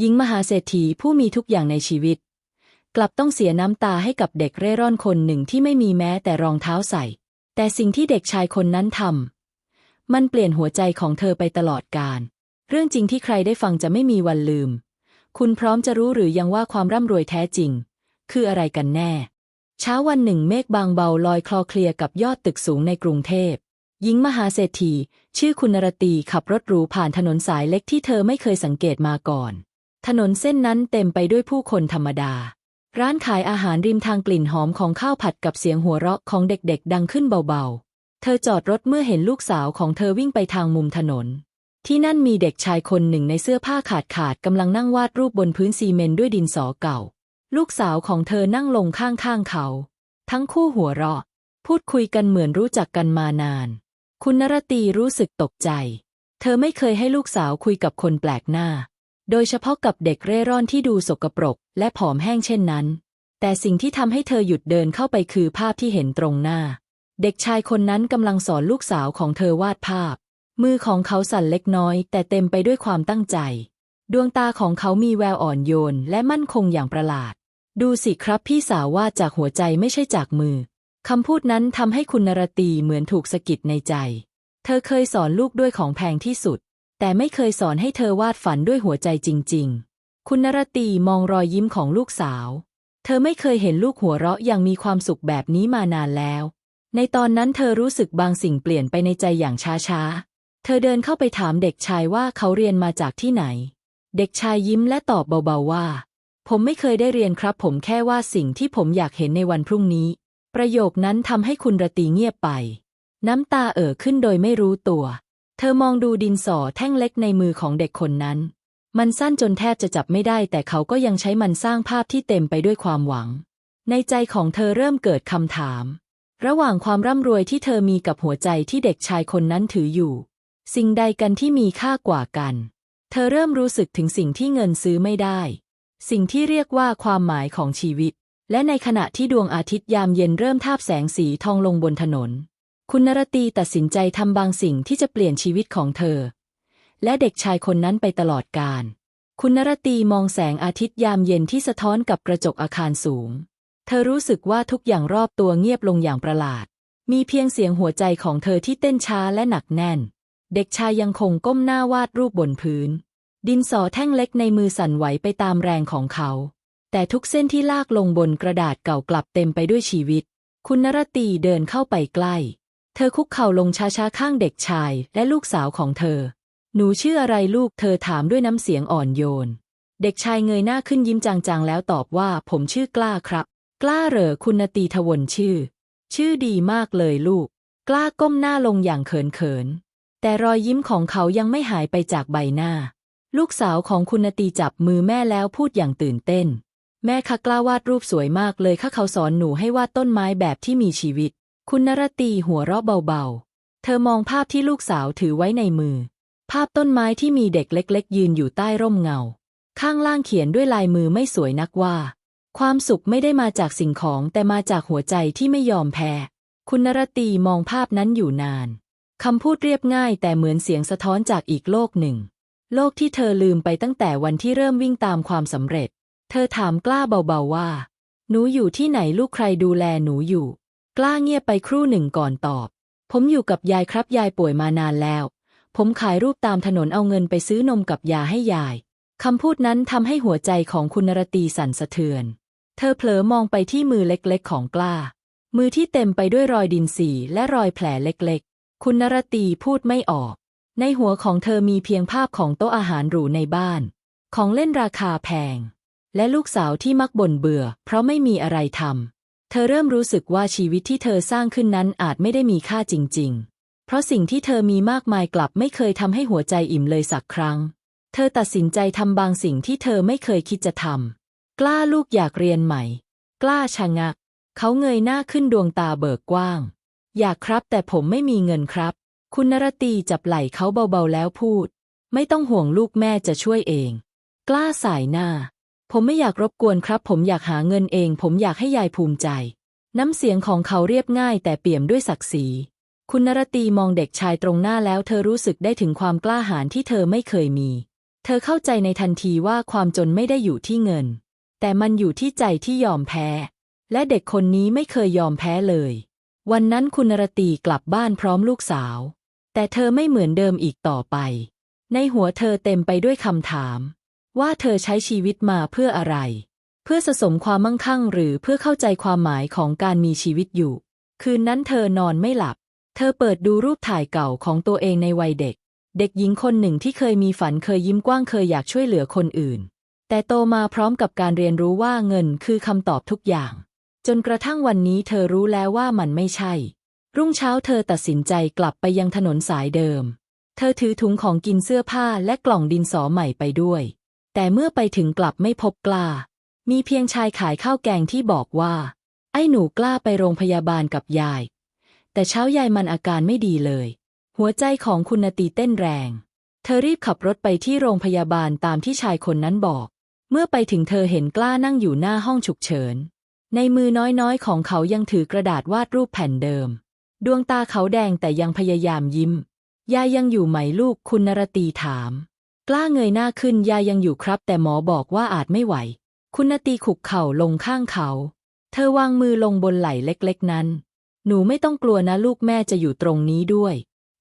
หญิงมหาเศรษฐีผู้มีทุกอย่างในชีวิต กลับต้องเสียน้ำตาให้กับเด็กเร่ร่อนคนหนึ่งที่ไม่มีแม้แต่รองเท้าใส่ แต่สิ่งที่เด็กชายคนนั้นทำมันเปลี่ยนหัวใจของเธอไปตลอดกาลเรื่องจริงที่ใครได้ฟังจะไม่มีวันลืม คุณพร้อมจะรู้หรือยังว่าความร่ำรวยแท้จริง คืออะไรกันแน่ เช้าวันหนึ่งเมฆบางเบาลอยคลอเคลียกับยอดตึกสูงในกรุงเทพหญิงมหาเศรษฐี ชื่อคุณนรตีขับรถหรูผ่านถนนสายเล็กที่เธอไม่เคยสังเกตมาก่อน ถนนเส้นนั้นเต็มไปด้วยผู้คนธรรมดา ร้านขายอาหารริมทางกลิ่นหอมของข้าวผัดกับเสียงหัวเราะของเด็กๆ ดังขึ้นเบาๆ เธอจอดรถเมื่อเห็นลูกสาวของเธอวิ่งไปทางมุมถนน ที่นั่นมีเด็กชายคนหนึ่งในเสื้อผ้าขาดขาดกำลังนั่งวาดรูปบนพื้นซีเมนต์ด้วยดินสอเก่า ลูกสาวของเธอนั่งลงข้างๆเขา ทั้งคู่หัวเราะ พูดคุยกันเหมือนรู้จักกันมานาน คุณนรตีรู้สึกตกใจ เธอไม่เคยให้ลูกสาวคุยกับคนแปลกหน้า โดยเฉพาะกับเด็กเร่ร่อนที่ดูสกปรก และผอมแห้งเช่นนั้น แต่สิ่งที่ทำให้เธอหยุดเดินเข้าไปคือภาพที่เห็นตรงหน้า เด็กชายคนนั้นกำลังสอนลูกสาวของเธอวาดภาพ มือของเขาสั่นเล็กน้อย แต่เต็มไปด้วยความตั้งใจ ดวงตาของเขามีแววอ่อนโยน และมั่นคงอย่างประหลาด ดูสิครับพี่สาววาดจากหัวใจไม่ใช่จากมือคำพูดนั้นทำให้คุณนรตีเหมือนถูกสะกิดในใจ เธอเคยสอนลูกด้วยของแพงที่สุด แต่ไม่เคยสอนให้เธอวาดฝันด้วยหัวใจจริง ๆ คุณนรตีมองรอยยิ้มของลูกสาว เธอไม่เคยเห็นลูกหัวเราะอย่างมีความสุขแบบนี้มานานแล้ว ในตอนนั้นเธอรู้สึกบางสิ่งเปลี่ยนไปในใจอย่างช้าๆ เธอเดินเข้าไปถามเด็กชายว่าเขาเรียนมาจากที่ไหน เด็กชายยิ้มและตอบเบาๆว่า ผมไม่เคยได้เรียนครับ ผมแค่ว่าสิ่งที่ผมอยากเห็นในวันพรุ่งนี้ ประโยคนั้นทำให้คุณรตีเงียบไป น้ำตาเอ่อขึ้นโดยไม่รู้ตัว เธอมองดูดินสอแท่งเล็กในมือของเด็กคนนั้น มันสั้นจนแทบจะจับไม่ได้ แต่เขาก็ยังใช้มันสร้างภาพที่เต็มไปด้วยความหวัง ในใจของเธอเริ่มเกิดคำถาม ระหว่างความร่ำรวยที่เธอมีกับหัวใจที่เด็กชายคนนั้นถืออยู่ สิ่งใดกันที่มีค่ากว่ากัน เธอเริ่มรู้สึกถึงสิ่งที่เงินซื้อไม่ได้ สิ่งที่เรียกว่าความหมายของชีวิต และในขณะที่ดวงอาทิตย์ยามเย็นเริ่มทาบแสงสีทองลงบนถนน คุณนรตีตัดสินใจทำบางสิ่งที่จะเปลี่ยนชีวิตของเธอ และเด็กชายคนนั้นไปตลอดกาลคุณนรตีมองแสงอาทิตย์ยามเย็นที่สะท้อนกับกระจกอาคารสูง เธอรู้สึกว่าทุกอย่างรอบตัวเงียบลงอย่างประหลาด มีเพียงเสียงหัวใจของเธอที่เต้นช้าและหนักแน่น เด็กชายยังคงก้มหน้าวาดรูปบนพื้น ดินสอแท่งเล็กในมือสั่นไหวไปตามแรงของเขา แต่ทุกเส้นที่ลากลงบนกระดาษเก่ากลับเต็มไปด้วยชีวิต คุณนรตีเดินเข้าไปใกล้ เธอคุกเข่าลงช้าๆข้างเด็กชายและลูกสาวของเธอ หนูชื่ออะไรลูกเธอถามด้วยน้ำเสียงอ่อนโยน เด็กชายเงยหน้าขึ้นยิ้มจางๆ แล้วตอบว่าผมชื่อกล้าครับ กล้าเหรอคุณนตีทวนชื่อ ชื่อดีมากเลยลูก กล้าก้มหน้าลงอย่างเขินๆแต่รอยยิ้มของเขายังไม่หายไปจากใบหน้า ลูกสาวของคุณนตีจับมือแม่แล้วพูดอย่างตื่นเต้น แม่คะกล้าวาดรูปสวยมากเลยค่ะเขาสอนหนูให้วาดต้นไม้แบบที่มีชีวิต คุณนรตีหัวเราะเบาๆ เธอมองภาพที่ลูกสาวถือไว้ในมือ ภาพต้นไม้ที่มีเด็กเล็กๆ ยืนอยู่ใต้ร่มเงา ข้างล่างเขียนด้วยลายมือไม่สวยนักว่า ความสุขไม่ได้มาจากสิ่งของแต่มาจากหัวใจที่ไม่ยอมแพ้ คุณนรตีมองภาพนั้นอยู่นาน คำพูดเรียบง่ายแต่เหมือนเสียงสะท้อนจากอีกโลกหนึ่ง โลกที่เธอลืมไปตั้งแต่วันที่เริ่มวิ่งตามความสำเร็จ เธอถามกล้าเบาๆว่า หนูอยู่ที่ไหนลูกใครดูแลหนูอยู่ กล้าเงียบไปครู่หนึ่งก่อนตอบ ผมอยู่กับยายครับยายป่วยมานานแล้ว ผมขายรูปตามถนนเอาเงินไปซื้อนมกับยาให้ยาย คำพูดนั้นทำให้หัวใจของคุณนรตีสั่นสะเทือน เธอเผลอมองไปที่มือเล็กๆ ของกล้า มือที่เต็มไปด้วยรอยดินสีและรอยแผลเล็กๆ คุณนรตีพูดไม่ออก ในหัวของเธอมีเพียงภาพของโต๊ะอาหารหรูในบ้าน ของเล่นราคาแพง และลูกสาวที่มักบ่นเบื่อ เพราะไม่มีอะไรทำ เธอเริ่มรู้สึกว่าชีวิตที่เธอสร้างขึ้นนั้นอาจไม่ได้มีค่าจริง ๆ เพราะสิ่งที่เธอมีมากมายกลับไม่เคยทำให้หัวใจอิ่มเลยสักครั้ง เธอตัดสินใจทำบางสิ่งที่เธอไม่เคยคิดจะทำ กล้าลูกอยากเรียนใหม่ กล้าชะงัก เขาเงยหน้าขึ้นดวงตาเบิกกว้าง อยากครับแต่ผมไม่มีเงินครับ คุณนรตีจับไหล่เขาเบาๆแล้วพูด ไม่ต้องห่วงลูกแม่จะช่วยเอง กล้าสายหน้า ผมไม่อยากรบกวนครับ ผมอยากหาเงินเอง ผมอยากให้ยายภูมิใจ น้ำเสียงของเขาเรียบง่ายแต่เปี่ยมด้วยศักดิ์ศรี คุณนรตีมองเด็กชายตรงหน้าแล้ว เธอรู้สึกได้ถึงความกล้าหาญที่เธอไม่เคยมี เธอเข้าใจในทันทีว่าความจนไม่ได้อยู่ที่เงิน แต่มันอยู่ที่ใจที่ยอมแพ้ และเด็กคนนี้ไม่เคยยอมแพ้เลย วันนั้นคุณนรตีกลับบ้านพร้อมลูกสาว แต่เธอไม่เหมือนเดิมอีกต่อไป ในหัวเธอเต็มไปด้วยคำถาม ว่าเธอใช้ชีวิตมาเพื่ออะไร เพื่อสะสมความมั่งคั่งหรือเพื่อเข้าใจความหมายของการมีชีวิตอยู่ คืนนั้นเธอนอนไม่หลับ เธอเปิดดูรูปถ่ายเก่าของตัวเองในวัยเด็ก เด็กหญิงคนหนึ่งที่เคยมีฝันเคยยิ้มกว้างเคยอยากช่วยเหลือคนอื่น แต่โตมาพร้อมกับการเรียนรู้ว่าเงินคือคำตอบทุกอย่าง จนกระทั่งวันนี้เธอรู้แล้วว่ามันไม่ใช่ รุ่งเช้าเธอตัดสินใจกลับไปยังถนนสายเดิม เธอถือถุงของกินเสื้อผ้าและกล่องดินสอใหม่ไปด้วย แต่เมื่อไปถึงกลับไม่พบกล้า มีเพียงชายขายข้าวแกงที่บอกว่า ไอ้หนูกล้าไปโรงพยาบาลกับยาย แต่เช้ายายมันอาการไม่ดีเลย หัวใจของคุณนตีเต้นแรง เธอรีบขับรถไปที่โรงพยาบาลตามที่ชายคนนั้นบอก เมื่อไปถึงเธอเห็นกล้านั่งอยู่หน้าห้องฉุกเฉิน ในมือน้อยๆ ของเขายังถือกระดาษวาดรูปแผ่นเดิม ดวงตาเขาแดงแต่ยังพยายามยิ้ม ยายยังอยู่ไหมลูกคุณนรตีถาม กล้าเงยหน้าขึ้นยายยังอยู่ครับ แต่หมอบอกว่าอาจไม่ไหว คุณนตีขุกเข่าลงข้างเขา เธอวางมือลงบนไหล่เล็กๆนั้น หนูไม่ต้องกลัวนะลูกแม่จะอยู่ตรงนี้ด้วย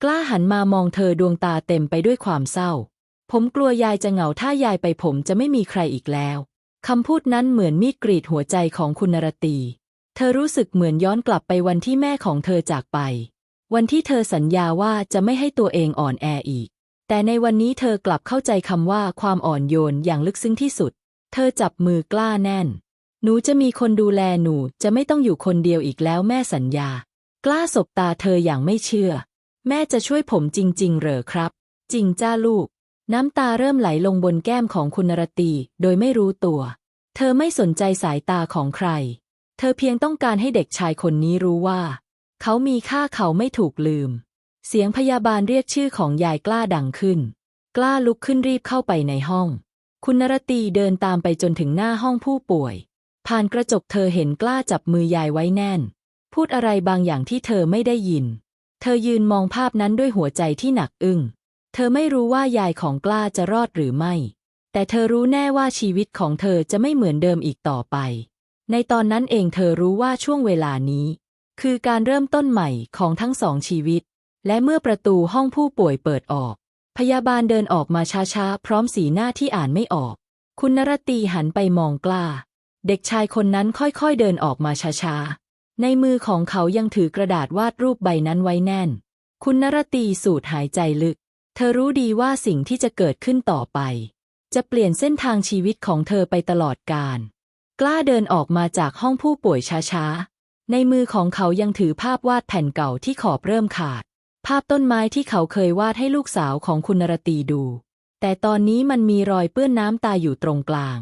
กล้าหันมามองเธอดวงตาเต็มไปด้วยความเศร้า ผมกลัวยายจะเหงาถ้ายายไปผมจะไม่มีใครอีกแล้วคำพูดนั้นเหมือนมีดกรีดหัวใจของคุณนรตี เธอรู้สึกเหมือนย้อนกลับไปวันที่แม่ของเธอจากไป วันที่เธอสัญญาว่าจะไม่ให้ตัวเองอ่อนแออีก แต่ในวันนี้เธอกลับเข้าใจคำว่าความอ่อนโยนอย่างลึกซึ้งที่สุด เธอจับมือกล้าแน่น หนูจะมีคนดูแลหนูจะไม่ต้องอยู่คนเดียวอีกแล้วแม่สัญญา กล้าสบตาเธออย่างไม่เชื่อ แม่จะช่วยผมจริง ๆ เหรอครับ จริงจ้าลูก น้ำตาเริ่มไหลลงบนแก้มของคุณนรตีโดยไม่รู้ตัว เธอไม่สนใจสายตาของใคร เธอเพียงต้องการให้เด็กชายคนนี้รู้ว่า เขามีค่าเขาไม่ถูกลืม เสียงพยาบาลเรียกชื่อของยายกล้าดังขึ้น กล้าลุกขึ้นรีบเข้าไปในห้อง คุณนรตีเดินตามไปจนถึงหน้าห้องผู้ป่วย ผ่านกระจกเธอเห็นกล้าจับมือยายไว้แน่น พูดอะไรบางอย่างที่เธอไม่ได้ยิน เธอยืนมองภาพนั้นด้วยหัวใจที่หนักอึ้ง เธอไม่รู้ว่ายายของกล้าจะรอดหรือไม่ แต่เธอรู้แน่ว่าชีวิตของเธอจะไม่เหมือนเดิมอีกต่อไป ในตอนนั้นเองเธอรู้ว่าช่วงเวลานี้ คือการเริ่มต้นใหม่ของทั้งสองชีวิต และเมื่อประตูห้องผู้ป่วยเปิดออก พยาบาลเดินออกมาช้าๆ พร้อมสีหน้าที่อ่านไม่ออก คุณนรตีหันไปมองกล้า เด็กชายคนนั้นค่อยๆเดินออกมาช้าๆ ในมือของเขายังถือกระดาษวาดรูปใบนั้นไว้แน่น คุณนรตีสูดหายใจลึก เธอรู้ดีว่าสิ่งที่จะเกิดขึ้นต่อไป จะเปลี่ยนเส้นทางชีวิตของเธอไปตลอดกาลกล้าเดินออกมาจากห้องผู้ป่วยช้าๆ ในมือของเขายังถือภาพวาดแผ่นเก่าที่ขอบเริ่มขาด ภาพต้นไม้ที่เขาเคยวาดให้ลูกสาวของคุณนรตีดู แต่ตอนนี้มันมีรอยเปื้อนน้ำตาอยู่ตรงกลาง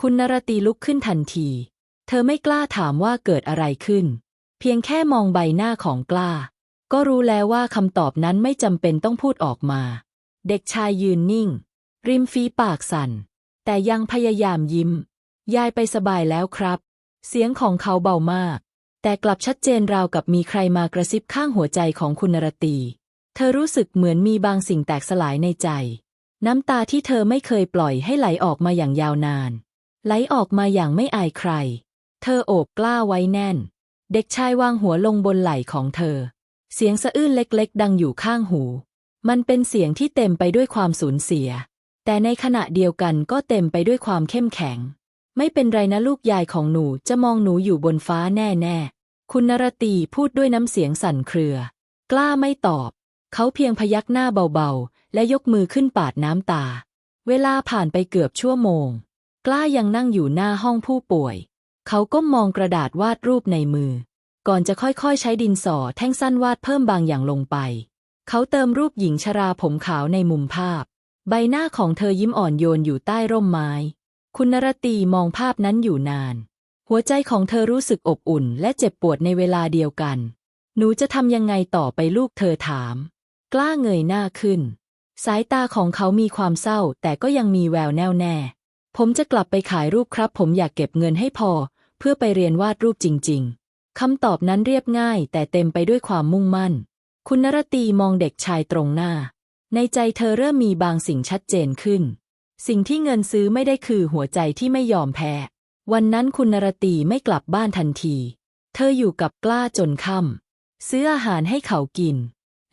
คุณนรตีลุกขึ้นทันที เธอไม่กล้าถามว่าเกิดอะไรขึ้น เพียงแค่มองใบหน้าของกล้า ก็รู้แล้วว่าคำตอบนั้นไม่จำเป็นต้องพูดออกมา เด็กชายยืนนิ่ง ริมฝีปากสั่น แต่ยังพยายามยิ้ม ยายไปสบายแล้วครับ เสียงของเขาเบามาก แต่กลับชัดเจนราวกับมีใครมากระซิบข้างหัวใจของคุณนรตี เธอรู้สึกเหมือนมีบางสิ่งแตกสลายในใจ น้ำตาที่เธอไม่เคยปล่อยให้ไหลออกมาอย่างยาวนาน ไหลออกมาอย่างไม่อายใคร เธอโอบกล้าไว้แน่น เด็กชายวางหัวลงบนไหล่ของเธอ เสียงสะอื้นเล็กๆ ดังอยู่ข้างหู มันเป็นเสียงที่เต็มไปด้วยความสูญเสีย แต่ในขณะเดียวกันก็เต็มไปด้วยความเข้มแข็ง ไม่เป็นไรนะลูกยายของหนูจะมองหนูอยู่บนฟ้าแน่ๆคุณนรตีพูดด้วยน้ำเสียงสั่นเครือ กล้าไม่ตอบ เขาเพียงพยักหน้าเบาๆ และยกมือขึ้นปาดน้ำตา เวลาผ่านไปเกือบชั่วโมง กล้ายังนั่งอยู่หน้าห้องผู้ป่วย เขาก้มมองกระดาษวาดรูปในมือ ก่อนจะค่อยๆ ใช้ดินสอแท่งสั้นวาดเพิ่มบางอย่างลงไป เขาเติมรูปหญิงชราผมขาวในมุมภาพ ใบหน้าของเธอยิ้มอ่อนโยนอยู่ใต้ร่มไม้ คุณนรตีมองภาพนั้นอยู่นาน หัวใจของเธอรู้สึกอบอุ่น และเจ็บปวดในเวลาเดียวกัน หนูจะทำยังไงต่อไปลูกเธอถาม กล้าเงยหน้าขึ้น สายตาของเขามีความเศร้า แต่ก็ยังมีแววแน่วแน่ ผมจะกลับไปขายรูปครับ ผมอยากเก็บเงินให้พอ เพื่อไปเรียนวาดรูปจริง ๆคำตอบนั้นเรียบง่าย แต่เต็มไปด้วยความมุ่งมั่น คุณนรตีมองเด็กชายตรงหน้า ในใจเธอเริ่มมีบางสิ่งชัดเจนขึ้น สิ่งที่เงินซื้อไม่ได้คือหัวใจที่ไม่ยอมแพ้ วันนั้นคุณนรตีไม่กลับบ้านทันที เธออยู่กับกล้าจนค่ำซื้ออาหารให้เขากิน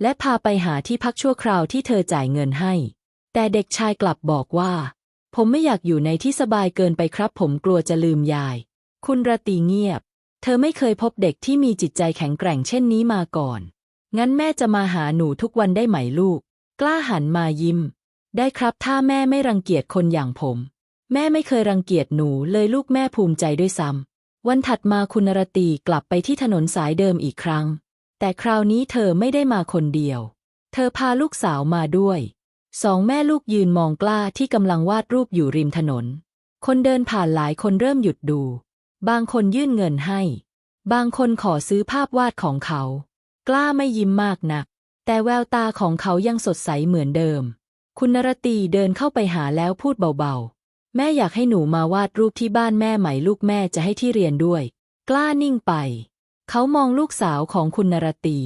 และพาไปหาที่พักชั่วคราวที่เธอจ่ายเงินให้ แต่เด็กชายกลับบอกว่า ผมไม่อยากอยู่ในที่สบายเกินไปครับ ผมกลัวจะลืมยาย คุณรตีเงียบ เธอไม่เคยพบเด็กที่มีจิตใจแข็งแกร่งเช่นนี้มาก่อน งั้นแม่จะมาหาหนูทุกวันได้ไหมลูก กล้าหันมายิ้ม ได้ครับถ้าแม่ไม่รังเกียจคนอย่างผม แม่ไม่เคยรังเกียจหนูเลยลูกแม่ภูมิใจด้วยซ้ำวันถัดมาคุณนรตีกลับไปที่ถนนสายเดิมอีกครั้ง แต่คราวนี้เธอไม่ได้มาคนเดียว เธอพาลูกสาวมาด้วยสองแม่ลูกยืนมองกล้าที่กำลังวาดรูปอยู่ริมถนน คนเดินผ่านหลายคนเริ่มหยุดดู บางคนยื่นเงินให้ บางคนขอซื้อภาพวาดของเขา กล้าไม่ยิ้มมากนัก แต่แววตาของเขายังสดใสเหมือนเดิม คุณนรตีเดินเข้าไปหาแล้วพูดเบาๆ แม่อยากให้หนูมาวาดรูปที่บ้านแม่ไหมลูกแม่จะให้ที่เรียนด้วย กล้านิ่งไป เขามองลูกสาวของคุณนรตี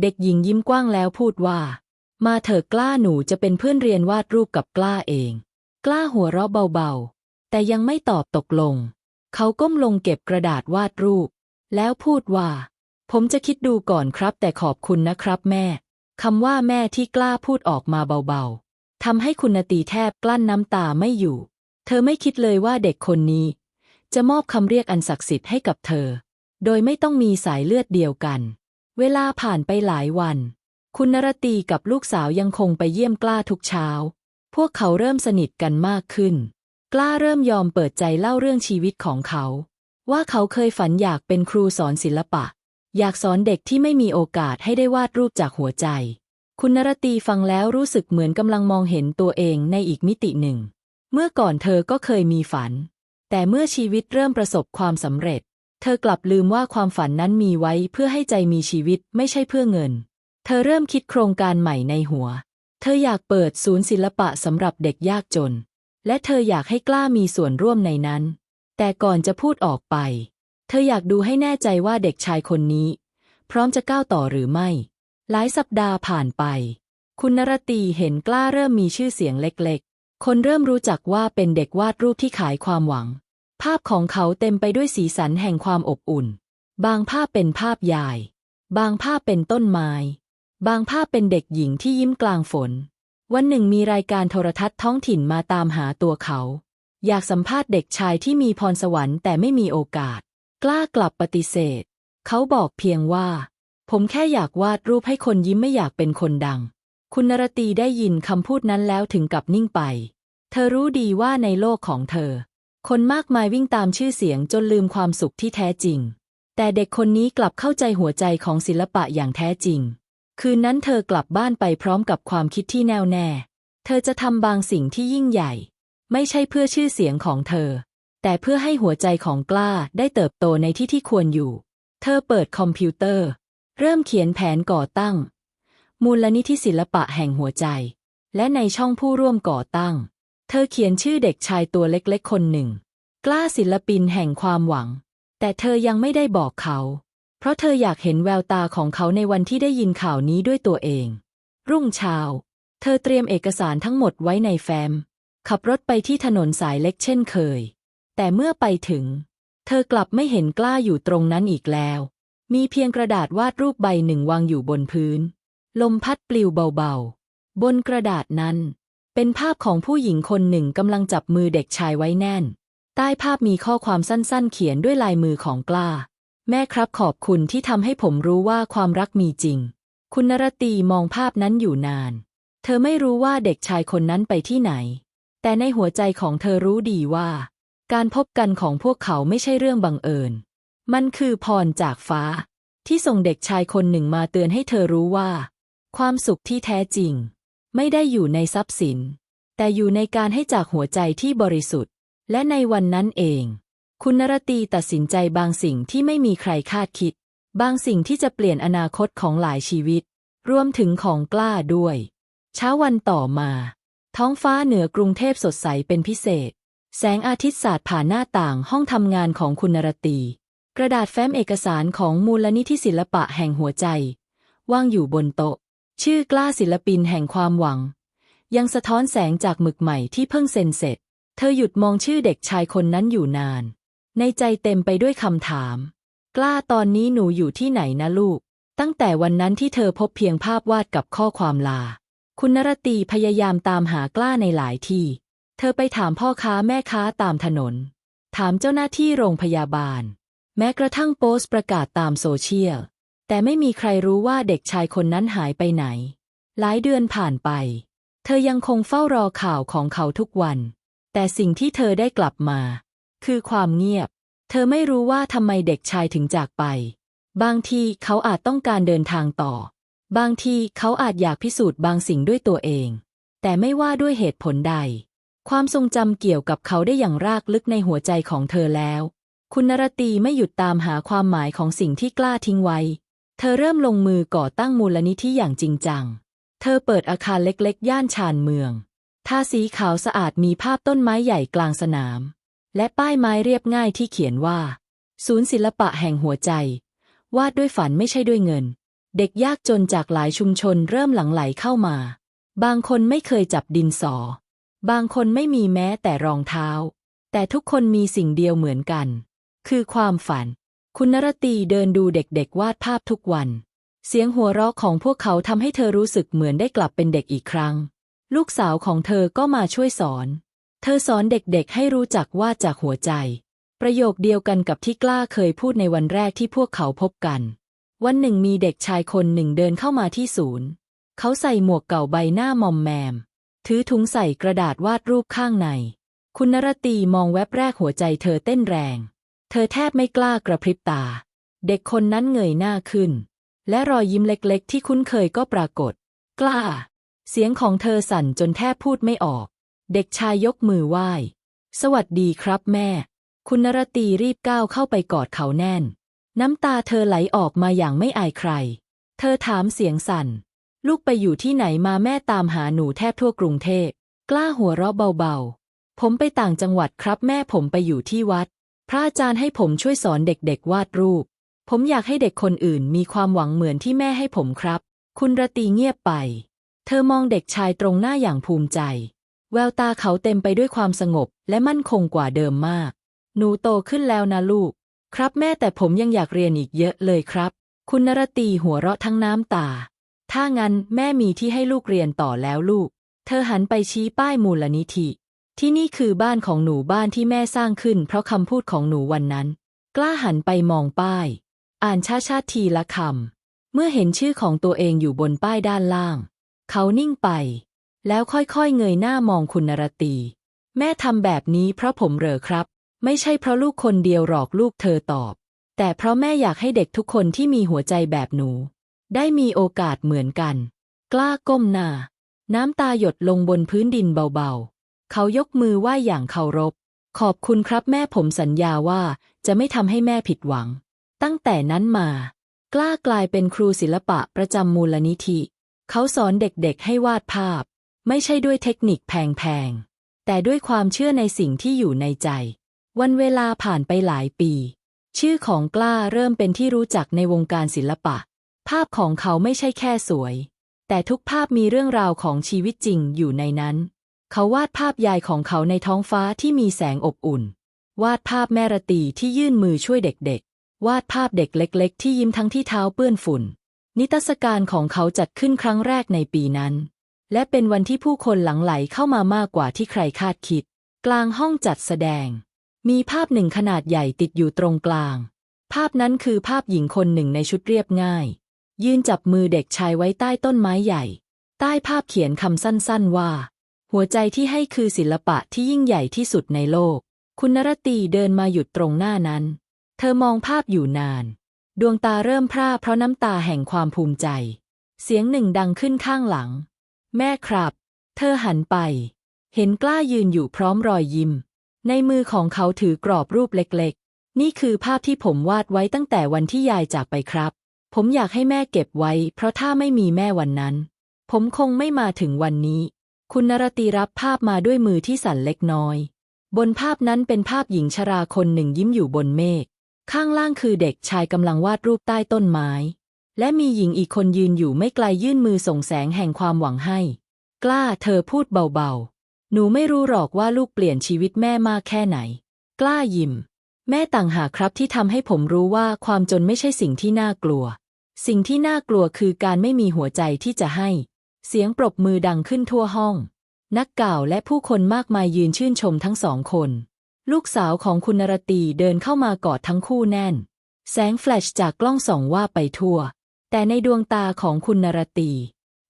เด็กหญิงยิ้มกว้างแล้วพูดว่า มาเถอะกล้าหนูจะเป็นเพื่อนเรียนวาดรูปกับกล้าเอง กล้าหัวเราะเบาๆ แต่ยังไม่ตอบตกลง เขาก้มลงเก็บกระดาษวาดรูป แล้วพูดว่า ผมจะคิดดูก่อนครับ แต่ขอบคุณนะครับแม่คำว่าแม่ที่กล้าพูดออกมาเบาๆ ทำให้คุณนตีแทบกลั้นน้ำตาไม่อยู่ เธอไม่คิดเลยว่าเด็กคนนี้ จะมอบคำเรียกอันศักดิ์สิทธิ์ให้กับเธอ โดยไม่ต้องมีสายเลือดเดียวกัน เวลาผ่านไปหลายวัน คุณนรตีกับลูกสาวยังคงไปเยี่ยมกล้าทุกเช้า พวกเขาเริ่มสนิทกันมากขึ้น กล้าเริ่มยอมเปิดใจเล่าเรื่องชีวิตของเขา ว่าเขาเคยฝันอยากเป็นครูสอนศิลปะ อยากสอนเด็กที่ไม่มีโอกาสให้ได้วาดรูปจากหัวใจ คุณนรตีฟังแล้วรู้สึกเหมือนกำลังมองเห็นตัวเองในอีกมิติหนึ่ง เมื่อก่อนเธอก็เคยมีฝัน แต่เมื่อชีวิตเริ่มประสบความสำเร็จ เธอกลับลืมว่าความฝันนั้นมีไว้เพื่อให้ใจมีชีวิตไม่ใช่เพื่อเงิน เธอเริ่มคิดโครงการใหม่ในหัว เธออยากเปิดศูนย์ศิลปะสำหรับเด็กยากจน และเธออยากให้กล้ามีส่วนร่วมในนั้น แต่ก่อนจะพูดออกไป เธออยากดูให้แน่ใจว่าเด็กชายคนนี้ พร้อมจะก้าวต่อหรือไม่ หลายสัปดาห์ผ่านไป คุณนรตีเห็นกล้าเริ่มมีชื่อเสียงเล็กๆ คนเริ่มรู้จักว่าเป็นเด็กวาดรูปที่ขายความหวัง ภาพของเขาเต็มไปด้วยสีสันแห่งความอบอุ่น บางภาพเป็นภาพยาย บางภาพเป็นต้นไม้ บางภาพเป็นเด็กหญิงที่ยิ้มกลางฝน วันหนึ่งมีรายการโทรทัศน์ท้องถิ่นมาตามหาตัวเขา อยากสัมภาษณ์เด็กชายที่มีพรสวรรค์แต่ไม่มีโอกาส กล้ากลับปฏิเสธ เขาบอกเพียงว่า ผมแค่อยากวาดรูปให้คนยิ้มไม่อยากเป็นคนดัง คุณนรตีได้ยินคำพูดนั้นแล้วถึงกับนิ่งไป เธอรู้ดีว่าในโลกของเธอ คนมากมายวิ่งตามชื่อเสียงจนลืมความสุขที่แท้จริง แต่เด็กคนนี้กลับเข้าใจหัวใจของศิลปะอย่างแท้จริง คืนนั้นเธอกลับบ้านไปพร้อมกับความคิดที่แน่วแน่ เธอจะทำบางสิ่งที่ยิ่งใหญ่ ไม่ใช่เพื่อชื่อเสียงของเธอ แต่เพื่อให้หัวใจของกล้าได้เติบโตในที่ที่ควรอยู่ เธอเปิดคอมพิวเตอร์ เริ่มเขียนแผนก่อตั้ง มูลนิธิศิลปะแห่งหัวใจ และในช่องผู้ร่วมก่อตั้ง เธอเขียนชื่อเด็กชายตัวเล็กๆคนหนึ่ง กล้าศิลปินแห่งความหวัง แต่เธอยังไม่ได้บอกเขา เพราะเธออยากเห็นแววตาของเขาในวันที่ได้ยินข่าวนี้ด้วยตัวเอง รุ่งเช้า เธอเตรียมเอกสารทั้งหมดไว้ในแฟ้มขับรถไปที่ถนนสายเล็กเช่นเคย แต่เมื่อไปถึง เธอกลับไม่เห็นกล้าอยู่ตรงนั้นอีกแล้ว มีเพียงกระดาษวาดรูปใบหนึ่งวางอยู่บนพื้น ลมพัดปลิวเบาๆ บนกระดาษนั้น เป็นภาพของผู้หญิงคนหนึ่งกำลังจับมือเด็กชายไว้แน่น ใต้ภาพมีข้อความสั้นๆ เขียนด้วยลายมือของกล้า แม่ครับขอบคุณที่ทำให้ผมรู้ว่าความรักมีจริง คุณนรตีมองภาพนั้นอยู่นาน เธอไม่รู้ว่าเด็กชายคนนั้นไปที่ไหน แต่ในหัวใจของเธอรู้ดีว่า การพบกันของพวกเขาไม่ใช่เรื่องบังเอิญ มันคือพรจากฟ้า ที่ส่งเด็กชายคนหนึ่งมาเตือนให้เธอรู้ว่า ความสุขที่แท้จริง ไม่ได้อยู่ในทรัพย์สิน แต่อยู่ในการให้จากหัวใจที่บริสุทธิ์ และในวันนั้นเอง คุณนรตีตัดสินใจบางสิ่งที่ไม่มีใครคาดคิด บางสิ่งที่จะเปลี่ยนอนาคตของหลายชีวิต รวมถึงของกล้าด้วย เช้าวันต่อมา ท้องฟ้าเหนือกรุงเทพสดใสเป็นพิเศษ แสงอาทิตย์สาดผ่านหน้าต่างห้องทำงานของคุณนรตี กระดาษแฟ้มเอกสารของมูลนิธิศิลปะแห่งหัวใจ ว่างอยู่บนโต๊ะ ชื่อกล้าศิลปินแห่งความหวัง ยังสะท้อนแสงจากหมึกใหม่ที่เพิ่งเซ็นเสร็จ เธอหยุดมองชื่อเด็กชายคนนั้นอยู่นาน ในใจเต็มไปด้วยคำถาม กล้าตอนนี้หนูอยู่ที่ไหนนะลูก ตั้งแต่วันนั้นที่เธอพบเพียงภาพวาดกับข้อความลา คุณนรตีพยายามตามหากล้าในหลายที่ เธอไปถามพ่อค้าแม่ค้าตามถนน ถามเจ้าหน้าที่โรงพยาบาล แม้กระทั่งโพสต์ประกาศตามโซเชียล แต่ไม่มีใครรู้ว่าเด็กชายคนนั้นหายไปไหน หลายเดือนผ่านไป เธอยังคงเฝ้ารอข่าวของเขาทุกวัน แต่สิ่งที่เธอได้กลับมา คือความเงียบ เธอไม่รู้ว่าทำไมเด็กชายถึงจากไป บางทีเขาอาจต้องการเดินทางต่อ บางทีเขาอาจอยากพิสูจน์บางสิ่งด้วยตัวเอง แต่ไม่ว่าด้วยเหตุผลใด ความทรงจำเกี่ยวกับเขาได้อย่างรากลึกในหัวใจของเธอแล้ว คุณนรตีไม่หยุดตามหาความหมายของสิ่งที่กล้าทิ้งไว้ เธอเริ่มลงมือก่อตั้งมูลนิธิอย่างจริงจัง เธอเปิดอาคารเล็กๆ ย่านชานเมือง ทาสีขาวสะอาดมีภาพต้นไม้ใหญ่กลางสนาม และป้ายไม้เรียบง่ายที่เขียนว่า ศูนย์ศิลปะแห่งหัวใจ วาดด้วยฝันไม่ใช่ด้วยเงิน เด็กยากจนจากหลายชุมชนเริ่มหลั่งไหลเข้ามา บางคนไม่เคยจับดินสอ บางคนไม่มีแม้แต่รองเท้า แต่ทุกคนมีสิ่งเดียวเหมือนกัน คือความฝัน คุณนรตีเดินดูเด็กๆวาดภาพทุกวัน เสียงหัวเราะของพวกเขาทำให้เธอรู้สึกเหมือนได้กลับเป็นเด็กอีกครั้ง ลูกสาวของเธอก็มาช่วยสอน เธอสอนเด็กๆให้รู้จักวาดจากหัวใจ ประโยคเดียวกันกับที่กล้าเคยพูดในวันแรกที่พวกเขาพบกัน วันหนึ่งมีเด็กชายคนหนึ่งเดินเข้ามาที่ศูนย์ เขาใส่หมวกเก่าใบหน้ามอมแมม ถือถุงใส่กระดาษวาดรูปข้างใน คุณนรตีมองแวบแรกหัวใจเธอเต้นแรง เธอแทบไม่กล้ากระพริบตา เด็กคนนั้นเงยหน้าขึ้น และรอยยิ้มเล็กๆ ที่คุ้นเคยก็ปรากฏ กล้า เสียงของเธอสั่นจนแทบพูดไม่ออก เด็กชายยกมือไหว้ สวัสดีครับแม่ คุณนรตีรีบก้าวเข้าไปกอดเขาแน่น น้ำตาเธอไหลออกมาอย่างไม่อายใคร เธอถามเสียงสั่น ลูกไปอยู่ที่ไหนมาแม่ตามหาหนูแทบทั่วกรุงเทพ กล้าหัวเราะเบาๆ ผมไปต่างจังหวัดครับแม่ผมไปอยู่ที่วัด พระอาจารย์ให้ผมช่วยสอนเด็กๆ วาดรูป ผมอยากให้เด็กคนอื่นมีความหวังเหมือนที่แม่ให้ผมครับ คุณรตีเงียบไป เธอมองเด็กชายตรงหน้าอย่างภูมิใจ แววตาเขาเต็มไปด้วยความสงบและมั่นคงกว่าเดิมมาก หนูโตขึ้นแล้วนะลูก ครับแม่แต่ผมยังอยากเรียนอีกเยอะเลยครับ คุณนรตีหัวเราะทั้งน้ำตา ถ้างั้นแม่มีที่ให้ลูกเรียนต่อแล้วลูก เธอหันไปชี้ป้ายมูลนิธิ ที่นี่คือบ้านของหนูบ้านที่แม่สร้างขึ้น เพราะคำพูดของหนูวันนั้น กล้าหันไปมองป้าย อ่านชาชาทีละคำเมื่อเห็นชื่อของตัวเองอยู่บนป้ายด้านล่าง เขานิ่งไป แล้วค่อยๆเงยหน้ามองคุณนรตี แม่ทำแบบนี้เพราะผมเหรอครับ ไม่ใช่เพราะลูกคนเดียวหรอกลูกเธอตอบ แต่เพราะแม่อยากให้เด็กทุกคนที่มีหัวใจแบบหนู ได้มีโอกาสเหมือนกัน กล้าก้มหน้าน้ำตาหยดลงบนพื้นดินเบาๆ เขายกมือไหว้อย่างเคารพ ขอบคุณครับแม่ผมสัญญาว่าจะไม่ทำให้แม่ผิดหวัง ตั้งแต่นั้นมา กล้ากลายเป็นครูศิลปะประจำมูลนิธิ เขาสอนเด็กๆให้วาดภาพ ไม่ใช่ด้วยเทคนิคแพงๆ แต่ด้วยความเชื่อในสิ่งที่อยู่ในใจ วันเวลาผ่านไปหลายปี ชื่อของกล้าเริ่มเป็นที่รู้จักในวงการศิลปะ ภาพของเขาไม่ใช่แค่สวย แต่ทุกภาพมีเรื่องราวของชีวิตจริงอยู่ในนั้น เขาวาดภาพยายของเขาในท้องฟ้าที่มีแสงอบอุ่น วาดภาพแม่ระตีที่ยื่นมือช่วยเด็กๆ วาดภาพเด็กเล็ก ๆ ที่ยิ้มทั้งที่เท้าเปื้อนฝุ่น นิทรรศการของเขาจัดขึ้นครั้งแรกในปีนั้น และเป็นวันที่ผู้คนหลั่งไหลเข้ามามากกว่าที่ใครคาดคิด กลางห้องจัดแสดง มีภาพหนึ่งขนาดใหญ่ติดอยู่ตรงกลาง ภาพนั้นคือภาพหญิงคนหนึ่งในชุดเรียบง่าย ยืนจับมือเด็กชายไว้ใต้ต้นไม้ใหญ่ ใต้ภาพเขียนคำสั้นๆว่า หัวใจที่ให้คือศิลปะที่ยิ่งใหญ่ที่สุดในโลก คุณนรตีเดินมาหยุดตรงหน้านั้น เธอมองภาพอยู่นาน ดวงตาเริ่มพร่าเพราะน้ำตาแห่งความภูมิใจ เสียงหนึ่งดังขึ้นข้างหลัง แม่ครับ เธอหันไป เห็นกล้ายืนอยู่พร้อมรอยยิ้ม ในมือของเขาถือกรอบรูปเล็กๆ นี่คือภาพที่ผมวาดไว้ตั้งแต่วันที่ยายจากไปครับ ผมอยากให้แม่เก็บไว้ เพราะถ้าไม่มีแม่วันนั้น ผมคงไม่มาถึงวันนี้ คุณนรตีรับภาพมาด้วยมือที่สั่นเล็กน้อย บนภาพนั้นเป็นภาพหญิงชราคนหนึ่งยิ้มอยู่บนเมฆ ข้างล่างคือเด็กชายกำลังวาดรูปใต้ต้นไม้ และมีหญิงอีกคนยืนอยู่ไม่ไกลยื่นมือส่งแสงแห่งความหวังให้ กล้าเธอพูดเบาๆ หนูไม่รู้หรอกว่าลูกเปลี่ยนชีวิตแม่มากแค่ไหน กล้ายิ้ม แม่ต่างหากครับที่ทำให้ผมรู้ว่าความจนไม่ใช่สิ่งที่น่ากลัว สิ่งที่น่ากลัวคือการไม่มีหัวใจที่จะให้ เสียงปรบมือดังขึ้นทั่วห้อง นักกล่าวและผู้คนมากมายยืนชื่นชมทั้งสองคน ลูกสาวของคุณนรตีเดินเข้ามากอดทั้งคู่แน่น แสงแฟลชจากกล้องส่องว่าไปทั่ว แต่ในดวงตาของคุณนรตี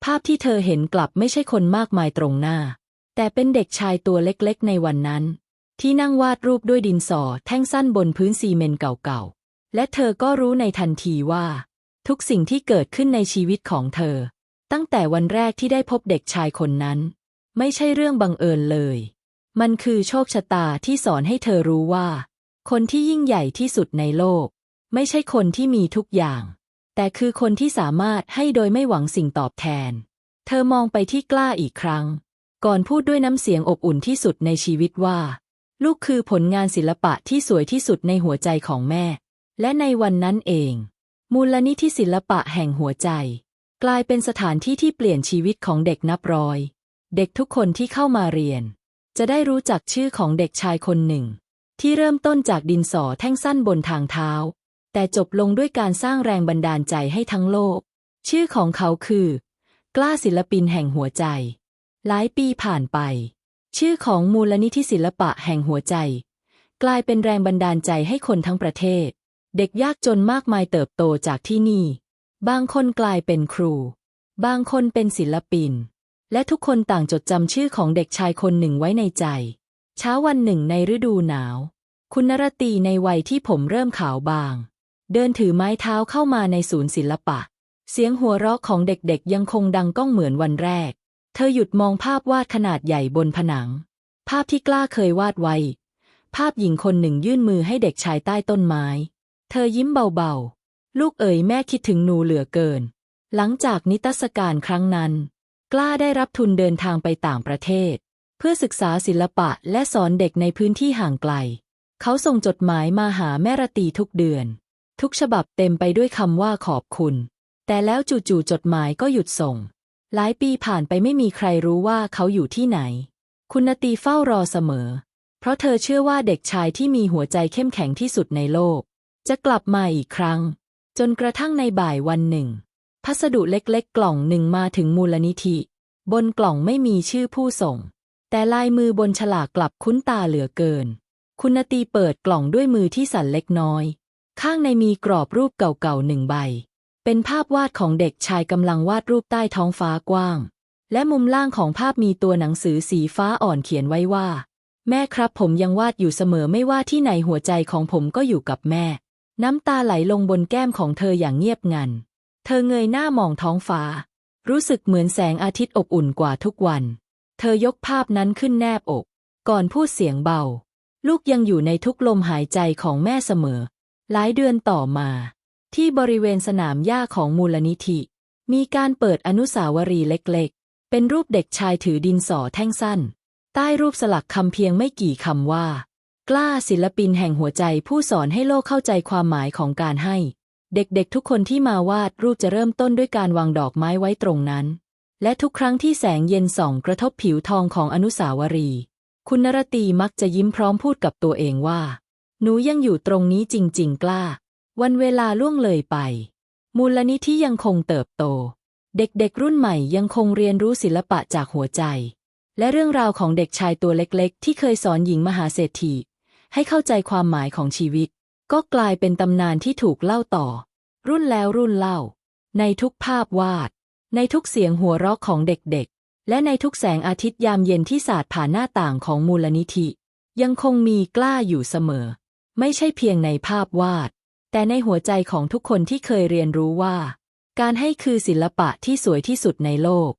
ภาพที่เธอเห็นกลับไม่ใช่คนมากมายตรงหน้า แต่เป็นเด็กชายตัวเล็กๆ ในวันนั้น ที่นั่งวาดรูปด้วยดินสอแท่งสั้นบนพื้นซีเมนต์เก่าๆและเธอก็รู้ในทันทีว่า ทุกสิ่งที่เกิดขึ้นในชีวิตของเธอ ตั้งแต่วันแรกที่ได้พบเด็กชายคนนั้น ไม่ใช่เรื่องบังเอิญเลย มันคือโชคชะตาที่สอนให้เธอรู้ว่า คนที่ยิ่งใหญ่ที่สุดในโลก ไม่ใช่คนที่มีทุกอย่าง แต่คือคนที่สามารถให้โดยไม่หวังสิ่งตอบแทน เธอมองไปที่กล้าอีกครั้ง ก่อนพูดด้วยน้ำเสียงอบอุ่นที่สุดในชีวิตว่า ลูกคือผลงานศิลปะที่สวยที่สุดในหัวใจของแม่ และในวันนั้นเอง มูลนิธิศิลปะแห่งหัวใจ กลายเป็นสถานที่ที่เปลี่ยนชีวิตของเด็กนับร้อย เด็กทุกคนที่เข้ามาเรียน จะได้รู้จักชื่อของเด็กชายคนหนึ่ง ที่เริ่มต้นจากดินสอแท่งสั้นบนทางเท้า แต่จบลงด้วยการสร้างแรงบันดาลใจให้ทั้งโลก ชื่อของเขาคือ กล้าศิลปินแห่งหัวใจ หลายปีผ่านไป ชื่อของมูลนิธิศิลปะแห่งหัวใจ กลายเป็นแรงบันดาลใจให้คนทั้งประเทศ เด็กยากจนมากมายเติบโตจากที่นี่ บางคนกลายเป็นครู บางคนเป็นศิลปิน และทุกคนต่างจดจำชื่อของเด็กชายคนหนึ่งไว้ในใจ เช้าวันหนึ่งในฤดูหนาว คุณนรตีในวัยที่ผมเริ่มขาวบาง เดินถือไม้เท้าเข้ามาในศูนย์ศิลปะ เสียงหัวเราะของเด็กๆยังคงดังก้องเหมือนวันแรก เธอหยุดมองภาพวาดขนาดใหญ่บนผนัง ภาพที่กล้าเคยวาดไว้ ภาพหญิงคนหนึ่งยื่นมือให้เด็กชายใต้ต้นไม้ เธอยิ้มเบาๆ ลูกเอ๋ยแม่คิดถึงหนูเหลือเกิน หลังจากนิทรรศการครั้งนั้น กล้าได้รับทุนเดินทางไปต่างประเทศ เพื่อศึกษาศิลปะและสอนเด็กในพื้นที่ห่างไกล เขาส่งจดหมายมาหาแม่ระตีทุกเดือน ทุกฉบับเต็มไปด้วยคำว่าขอบคุณ แต่แล้วจู่ๆจดหมายก็หยุดส่ง หลายปีผ่านไปไม่มีใครรู้ว่าเขาอยู่ที่ไหน คุณนตีเฝ้ารอเสมอ เพราะเธอเชื่อว่าเด็กชายที่มีหัวใจเข้มแข็งที่สุดในโลก จะกลับมาอีกครั้ง จนกระทั่งในบ่ายวันหนึ่ง พัสดุเล็กๆ กล่องหนึ่งมาถึงมูลนิธิ บนกล่องไม่มีชื่อผู้ส่ง แต่ลายมือบนฉลากกลับคุ้นตาเหลือเกิน คุณนตีเปิดกล่องด้วยมือที่สั่นเล็กน้อย ข้างในมีกรอบรูปเก่าๆหนึ่งใบ เป็นภาพวาดของเด็กชายกำลังวาดรูปใต้ท้องฟ้ากว้าง และมุมล่างของภาพมีตัวหนังสือสีฟ้าอ่อนเขียนไว้ว่า แม่ครับผมยังวาดอยู่เสมอไม่ว่าที่ไหนหัวใจของผมก็อยู่กับแม่ น้ำตาไหลลงบนแก้มของเธออย่างเงียบงัน เธอเงยหน้ามองท้องฟ้า รู้สึกเหมือนแสงอาทิตย์อบอุ่นกว่าทุกวัน เธอยกภาพนั้นขึ้นแนบอก ก่อนพูดเสียงเบา ลูกยังอยู่ในทุกลมหายใจของแม่เสมอ หลายเดือนต่อมา ที่บริเวณสนามหญ้าของมูลนิธิ มีการเปิดอนุสาวรีย์เล็กๆ เป็นรูปเด็กชายถือดินสอแท่งสั้น ใต้รูปสลักคำเพียงไม่กี่คำว่า กล้าศิลปินแห่งหัวใจผู้สอนให้โลกเข้าใจความหมายของการให้ เด็กๆ ทุกคนที่มาวาดรูปจะเริ่มต้นด้วยการวางดอกไม้ไว้ตรงนั้น และทุกครั้งที่แสงเย็นส่องกระทบผิวทองของอนุสาวรีย์คุณนรตีมักจะยิ้มพร้อมพูดกับตัวเองว่า หนูยังอยู่ตรงนี้จริง ๆ กล้า วันเวลาล่วงเลยไป มูลนิธิยังคงเติบโต เด็กๆรุ่นใหม่ยังคงเรียนรู้ศิลปะจากหัวใจ และเรื่องราวของเด็กชายตัวเล็ก ๆ ที่เคยสอนหญิงมหาเศรษฐี ให้เข้าใจความหมายของชีวิต ก็กลายเป็นตำนานที่ถูกเล่าต่อ รุ่นแล้วรุ่นเล่า ในทุกภาพวาด ในทุกเสียงหัวเราะของเด็กๆ และในทุกแสงอาทิตย์ยามเย็นที่สาดผ่านหน้าต่างของมูลนิธิ ยังคงมีกล้าอยู่เสมอ ไม่ใช่เพียงในภาพวาด แต่ในหัวใจของทุกคนที่เคยเรียนรู้ว่า การให้คือศิลปะที่สวยที่สุดในโลก